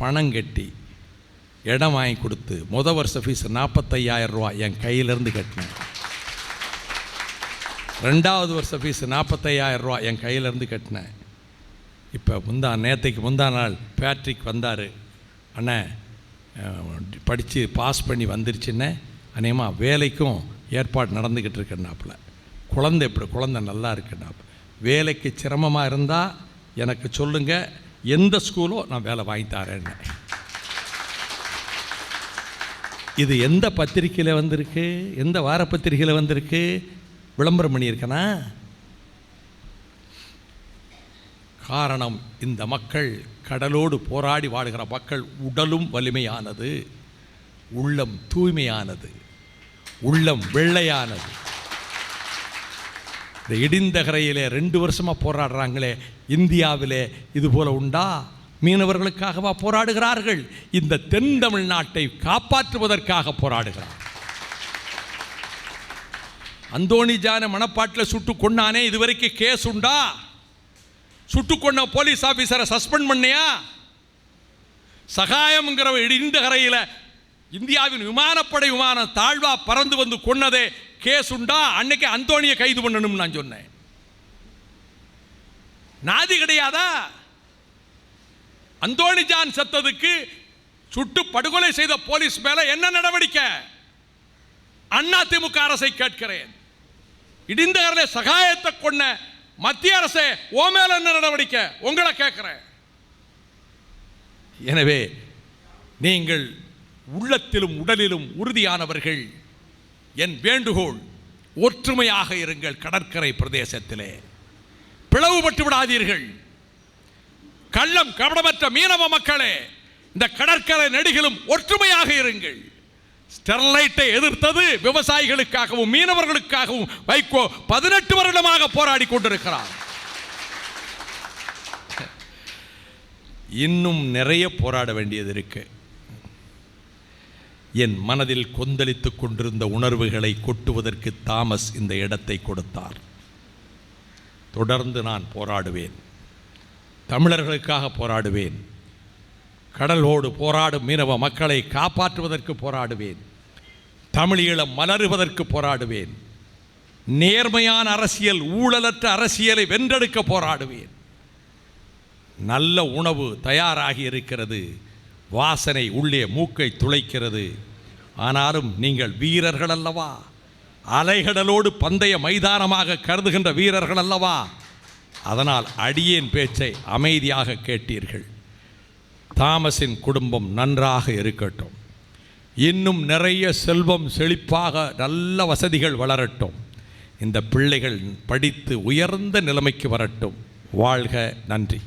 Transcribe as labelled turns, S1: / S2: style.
S1: பணம் கட்டி இடம் வாங்கி கொடுத்து முத வருஷ ஃபீஸ் நாற்பத்தையாயிரம் ரூபா என் கையிலேருந்து கட்டினேன். ரெண்டாவது வருஷ ஃபீஸ் நாற்பத்தையாயிரம் ரூபா என் கையிலேருந்து கட்டினேன். இப்போ முந்தா நேற்றுக்கு முந்தா நாள் பேட்ரிக் வந்தார். அண்ணே படித்து பாஸ் பண்ணி வந்துருச்சுன்னே அநேகமாக வேலைக்கும் ஏற்பாடு நடந்துக்கிட்டு இருக்கேன்னாப்புல. குழந்தை இப்படி குழந்தை நல்லா இருக்குன்னாப்பு. வேலைக்கு சிரமமாக இருந்தால் எனக்கு சொல்லுங்கள் எந்த ஸ்கூலோ நான் வேலை வாங்கி தரேன்னு. இது எந்த பத்திரிக்கையில் வந்திருக்கு? எந்த வார பத்திரிகையில் வந்திருக்கு? விளம்பரம் பண்ணியிருக்கனா? காரணம் இந்த மக்கள் கடலோடு போராடி வாழுகிற மக்கள் உடலும் வலிமையானது உள்ளம் தூய்மையானது உள்ளம் வெள்ளையானது. இந்த இடிந்தகரையிலே ரெண்டு வருஷமாக போராடுறாங்களே இந்தியாவிலே இது போல உண்டா? மீனவர்களுக்காகவா போராடுகிறார்கள்? இந்த தென் தமிழ்நாட்டை காப்பாற்றுவதற்காக போராடுகிறார். அந்தோணிஜான மணப்பாட்டில் சுட்டு கொண்டானே இதுவரைக்கும் கேஸ் உண்டா? சுட்டு கொண்ட போலீஸ் ஆஃபீஸரை சஸ்பெண்ட் பண்ணியா? சகாயம்ங்கிற இடிந்த கரையில் இந்தியாவின் விமானப்படை விமானம் தாழ்வா பறந்து வந்து கொன்னதே கேஸ் உண்டா? அன்னைக்கு அந்தோணியை கைது பண்ணணும்னு நான் சொன்னேன். நாதி கிடையாதா? அந்தோணி ஜான் செத்ததுக்கு சுட்டு படுகொலை செய்த போலீஸ் மேல என்ன நடவடிக்கை? அண்ணா திமுக அரசை கேட்கிறேன். இடிந்த சகாயத்தை கொண்ட மத்திய அரசே ஓ மேல என்ன நடவடிக்கை? உங்களை கேட்கிறேன். எனவே நீங்கள் உள்ளத்திலும் உடலிலும் உறுதியானவர்கள். என் வேண்டுகோள் ஒற்றுமையாக இருங்கள் கடற்கரை பிரதேசத்திலே. பிளவுபட்டு விடாதீர்கள். கள்ளம் கபடமற்ற மீனவ மக்களே இந்த கடற்கரை நெடுகிலும் ஒற்றுமையாக இருங்கள். ஸ்டெர்லைட்டை எதிர்த்தது விவசாயிகளுக்காகவும் மீனவர்களுக்காகவும் வைகோ பதினெட்டு வருடமாக போராடி கொண்டிருக்கிறார். இன்னும் நிறைய போராட வேண்டியது இருக்கு. என் மனதில் கொந்தளித்துக் கொண்டிருந்த உணர்வுகளை கொட்டுவதற்கு தாமஸ் இந்த இடத்தை கொடுத்தார். தொடர்ந்து நான் போராடுவேன். தமிழர்களுக்காக போராடுவேன். கடலோடு போராடும் மீனவ மக்களை காப்பாற்றுவதற்கு போராடுவேன். தமிழீழம் மலருவதற்கு போராடுவேன். நேர்மையான அரசியல் ஊழலற்ற அரசியலை வென்றெடுக்க போராடுவேன். நல்ல உணவு தயாராகி இருக்கிறது. வாசனை உள்ளே மூக்கை துளைக்கிறது. ஆனாலும் நீங்கள் வீரர்கள் அல்லவா அலைகடலோடு பந்தய மைதானமாக கருதுகின்ற வீரர்கள் அல்லவா அதனால் அடியேன் பேச்சை அமைதியாக கேட்டீர்கள். தாமஸின் குடும்பம் நன்றாக இருக்கட்டும். இன்னும் நிறைய செல்வம் செழிப்பாக நல்ல வசதிகள் வளரட்டும். இந்த பிள்ளைகள் படித்து உயர்ந்த நிலைமைக்கு வரட்டும். வாழ்க நன்றி.